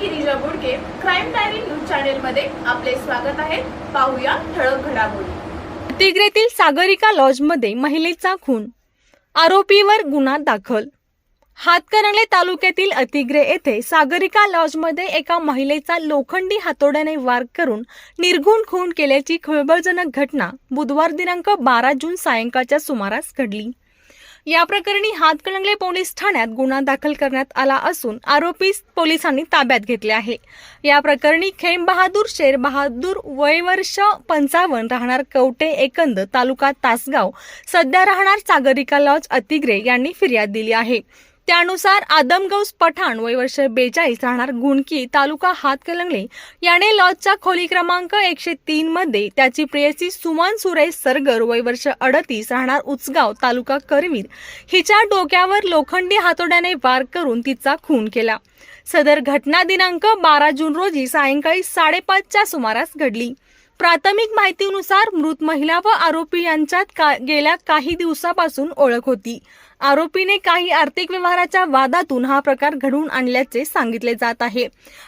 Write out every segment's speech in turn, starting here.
Girija Gudke crime diary न्यूजमध्ये आपले स्वागत आहे. पाहूया ठळक घडामोडी. तिग्रेतील सागरिका लॉजमध्ये महिलेचा खून. आरोपीवर गुन्हा दाखल. हातकणंगले तालुक्यातील अतिग्रे येथे सागरिका लॉजमध्ये एका महिलेचा लोखंडी हातोड्याने वार करून निर्गुण खून केल्याची खळबळजनक घटना बुधवार दिनांक बारा जून सायंकाळच्या सुमारास घडली. या प्रकरणी हातकणंगले पोलीस ठाण्यात गुन्हा दाखल करण्यात आला असून आरोपी पोलिसांनी ताब्यात घेतले आहे. या प्रकरणी खेम बहादूर शेर बहादूर वय वर्ष पंचावन्न राहणार कवटे एकंद तालुका तासगाव. सध्या राहणार सागरिका लॉज अतिग्रे यांनी फिर्याद दिली आहे. त्यानुसार आदमगौस पठाण वय वर्ष बेचाळीस राहणार गुणकी तालुका हातकलंगले. याने लॉजच्या खोली क्रमांक एकशे तीन मध्ये त्याची प्रेयसी सुमन सुरेश सरगर वय वर्ष अडतीस राहणार उचगाव तालुका करवीर. हिच्या डोक्यावर लोखंडी हातोड्याने वार करून तिचा खून केला. सदर घटना दिनांक बारा जून रोजी सायंकाळी साडेपाचच्या सुमारास घडली. प्राथमिक माहितीनुसार मृत महिला व आरोपी यांच्यात का, गेल्या काही दिवसापासून ओळख होती. आरोपीने काही आर्थिक व्यवहाराच्या वादातून हा प्रकार घडवून आणल्याचे सांगितले जात आहे.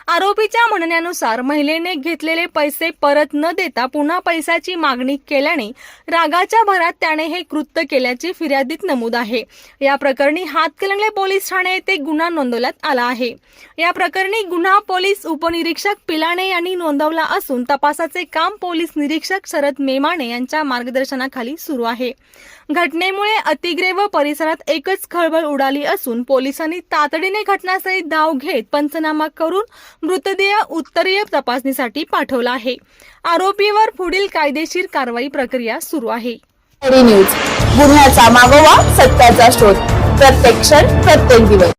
आरोपीच्या म्हणण्यानुसार महिलेने घेतलेले पैसे परत न देता पुन्हा पैशाची मागणी केल्याने रागाच्या भरात त्याने हे कृत्य केल्याचे फिर्यादीत नमूद आहे. या प्रकरणी हातकलंगले पोलीस ठाणे येथे गुन्हा नोंदवण्यात आला आहे. या प्रकरणी गुन्हा पोलीस उपनिरीक्षक पिलाणे यांनी नोंदवला असून तपासाचे काम पोलीस निरीक्षक शरद मेमाणे यांच्या मार्गदर्शनाखाली सुरू आहे. घटनेमुळे अतिग्रे व परिसरात एकच खळबळ उडाली असून पोलिसांनी तातडीने घटनास्थळी धाव घेत पंचनामा करून मृतदेह उत्तरीय तपासणीसाठी पाठवला आहे. आरोपीवर पुढील कायदेशीर कारवाई प्रक्रिया सुरू आहे. न्यूज गुन्ह्याचा मागोवा सत्याचा शोध. प्रत्येक क्षण प्रत्येक दिवस.